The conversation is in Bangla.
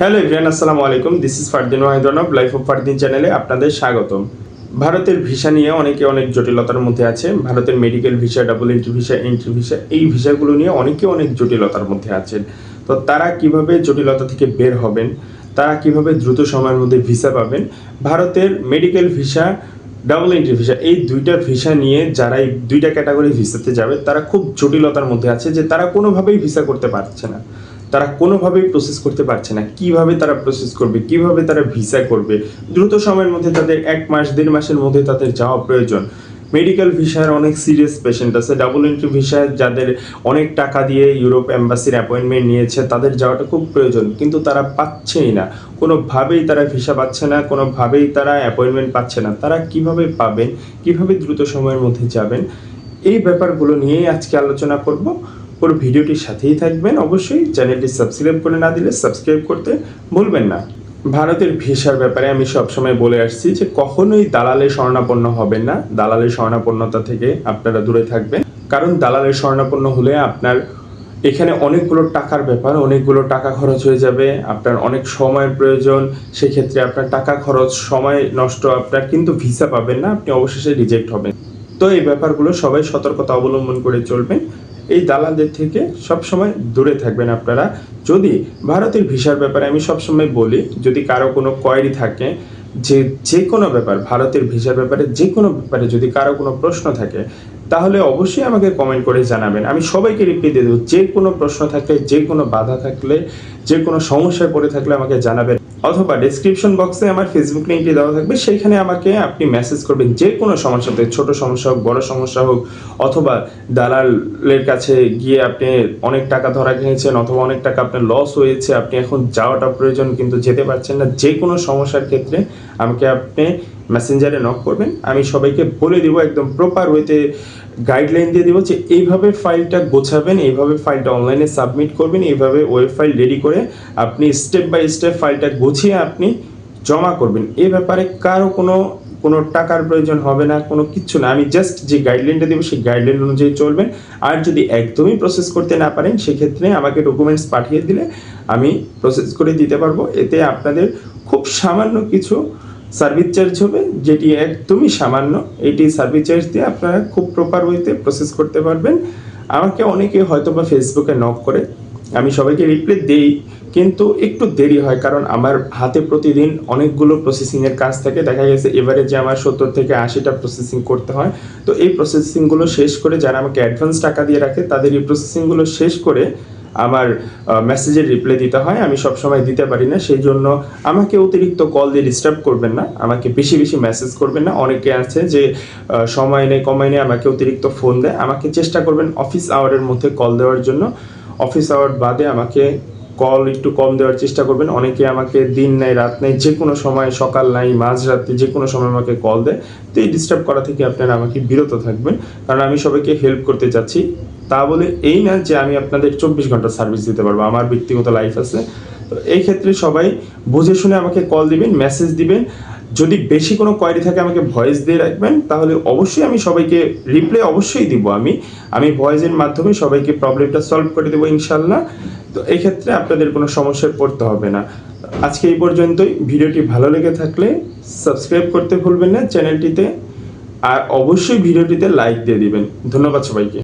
হ্যালো ইভরিয়ান আসসালামু আলাইকুম। দিস ইজ ফারদিন ওয়াহিদনব লাইফ অফ ফারদিন চ্যানেলে আপনাদের স্বাগতম। ভারতের ভিসা নিয়ে অনেকে অনেক জটিলতার মধ্যে আছে। ভারতের medical visa double entry visa entry visa এই ভিসাগুলো নিয়ে অনেকে অনেক জটিলতার মধ্যে আছেন। তো তারা কীভাবে জটিলতা থেকে বের হবেন? তারা কীভাবে দ্রুত সময়ের মধ্যে ভিসা পাবেন? ভারতের medical visa double entry visa এই দুইটা ভিসা নিয়ে যারা এই দুইটা ক্যাটাগরি ভিসাতে যাবে, তারা খুব জটিলতার মধ্যে আছে যে তারা কোনোভাবেই ভিসা করতে পারছে না। তারা কোনোভাবেই প্রসেস করতে পারছে না। কীভাবে তারা প্রসেস করবে? কীভাবে তারা ভিসা করবে? দ্রুত সময়ের মধ্যে তাদের এক মাস, দেড় মাসের মধ্যে তাদের যাওয়া প্রয়োজন। মেডিকেল ভিসার অনেক সিরিয়াস পেশেন্ট আছে। ডাবল এন্ট্রি ভিসায় যাদের অনেক টাকা দিয়ে ইউরোপ অ্যাম্বাসির অ্যাপয়েন্টমেন্ট নিয়েছে, তাদের যাওয়াটা খুব প্রয়োজন। কিন্তু তারা পাচ্ছেই না। কোনোভাবেই তারা ভিসা পাচ্ছে না, কোনোভাবেই তারা অ্যাপয়েন্টমেন্ট পাচ্ছে না। তারা কীভাবে পাবেন? কীভাবে দ্রুত সময়ের মধ্যে যাবেন? এই ব্যাপারগুলো নিয়েই আজকে আলোচনা করব। পুরো ভিডিওটির সাথেই থাকবেন। অবশ্যই চ্যানেলটি সাবস্ক্রাইব করে না দিলে সাবস্ক্রাইব করতে ভুলবেন না। ভারতের ভিসার ব্যাপারে আমি সবসময় বলে আসছি যে কখনোই দালালের স্বর্ণাপন্ন হবেন না। দালালের স্বর্ণাপন্নতা থেকে আপনারা দূরে থাকবেন। কারণ দালালের স্বর্ণাপন্ন হলে আপনার এখানে অনেকগুলো টাকার ব্যাপার, অনেকগুলো টাকা খরচ হয়ে যাবে, আপনার অনেক সময়ের প্রয়োজন। সেক্ষেত্রে আপনার টাকা খরচ, সময় নষ্ট আপনার কিন্তু ভিসা পাবেন না, আপনি অবশেষে রিজেক্ট হবেন। তো এই ব্যাপারগুলো সবাই সতর্কতা অবলম্বন করে চলবেন। এই দালালদের থেকে সবসময় দূরে থাকবেন আপনারা। যদি ভারতের ভিসার ব্যাপারে আমি সবসময় বলি, যদি কারও কোনো কোয়ারি থাকে যে যে কোনো ব্যাপার, ভারতের ভিসার ব্যাপারে যে কোনো ব্যাপারে যদি কারও কোনো প্রশ্ন থাকে, তাহলে অবশ্যই আমাকে কমেন্ট করে জানাবেন। আমি সবাইকে রিপ্লাই দিয়ে দেবো যে কোনো প্রশ্ন থাকলে যে কোনো বাধা থাকলে যে কোনো সমস্যায় পড়ে থাকলে আমাকে জানাবেন। অথবা ডেসক্রিপশন বক্সে আমার ফেসবুক লিঙ্কটি দেওয়া থাকবে। সেইখানে আমাকে আপনি মেসেজ করবেন যে কোনো সমস্যাতে ছোট সমস্যা হোক, বড় সমস্যা হোক, অথবা দালালের কাছে গিয়ে আপনি অনেক টাকা ধরা খেয়েছেন অথবা অনেক টাকা আপনার লস হয়েছে, আপনি এখন যাওয়াটা প্রয়োজন, কিন্তু যেতে পারছেন না, যে কোনো সমস্যার ক্ষেত্রে আমাকে আপনি মেসেঞ্জারে নক করবেন। আমি সবাইকে বলে দিব একদম প্রপার ওয়েতে গাইডলাইন দিয়ে দেবো যে এইভাবে ফাইলটা গোছাবেন, এইভাবে ফাইলটা অনলাইনে সাবমিট করবেন, এইভাবে ওয়েব ফাইল রেডি করে আপনি স্টেপ বাই স্টেপ ফাইলটা গুছিয়ে আপনি জমা করবেন। এ ব্যাপারে কারও কোনো কোনো টাকার প্রয়োজন হবে না, কোনো কিচ্ছু না। আমি জাস্ট যে গাইডলাইনটা দেবো সেই গাইডলাইন অনুযায়ী চলবেন আর যদি একদমই প্রসেস করতে না পারেন, সেক্ষেত্রে আমাকে ডকুমেন্টস পাঠিয়ে দিলে আমি প্রসেস করে দিতে পারব। এতে আপনাদের খুব সামান্য কিছু সার্ভিস চার্জ হবে যেটি একদমই সামান্য, এটি সার্ভিস চার্জ দিয়ে আপনারা খুব প্রপার ওয়েতে প্রসেস করতে পারবেন। আমাকে অনেকে হয়তো বা ফেসবুকে নক করে, আমি সবাইকে রিপ্লাই দেই, কিন্তু একটু দেরি হয়, কারণ আমার হাতে প্রতিদিন অনেকগুলো প্রসেসিংয়ের কাজ থাকে। দেখা গেছে এবারে যে আমার সত্তর থেকে আশিটা প্রসেসিং করতে হয়। তো এই প্রসেসিংগুলো শেষ করে যারা আমাকে অ্যাডভান্স টাকা দিয়ে রাখে, তাদের এই প্রসেসিংগুলো শেষ করে আমার মেসেজের রিপ্লাই দিতে হয়, আমি সব সময় দিতে পারি না, সেই জন্য আমাকে অতিরিক্ত কল দিয়ে ডিস্টার্ব করবেন না, আমাকে বেশি বেশি মেসেজ করবেন না। অনেকে আছে যে সময় নেই, কমায় নেই, আমাকে অতিরিক্ত ফোন দেয়। আমাকে চেষ্টা করবেন অফিস আওয়ারের মধ্যে কল দেওয়ার জন্য। অফিস আওয়ার বাদে আমাকে কল একটু কম দেওয়ার চেষ্টা করবেন। অনেকে আমাকে দিন নাই, রাত নাই যে কোনো সময়, সকাল নাই, মাঝরাতে যে কোনো সময় আমাকে কল দেয়। তো এই ডিস্টার্ব করা থেকে আপনারা আমাকে বিরত থাকবেন। কারণ আমি সবাইকে হেল্প করতে চাচ্ছি। তা বলে এই না যে আমি আপনাদের চব্বিশ ঘণ্টা সার্ভিস দিতে পারব, আমার ব্যক্তিগত লাইফ আছে। তো এই ক্ষেত্রে সবাই বুঝে শুনে আমাকে কল দিবেন মেসেজ দিবেন। যদি বেশি কোনো কোয়ারি থাকে আমাকে ভয়েস দিয়ে রাখবেন, তাহলে অবশ্যই আমি সবাইকে রিপ্লাই অবশ্যই দিব আমি। আমি ভয়েসের মাধ্যমে সবাইকে প্রবলেমটা সলভ করে দেবো ইনশাল্লাহ তো এই ক্ষেত্রে আপনাদের কোনো সমস্যায় পড়তে হবে না। আজকে এই পর্যন্তই। ভিডিওটি ভালো লেগে থাকলে সাবস্ক্রাইব করতে ভুলবেন না চ্যানেলটিতে। আর অবশ্যই ভিডিওটিতে লাইক দিয়ে দিবেন। ধন্যবাদ সবাইকে।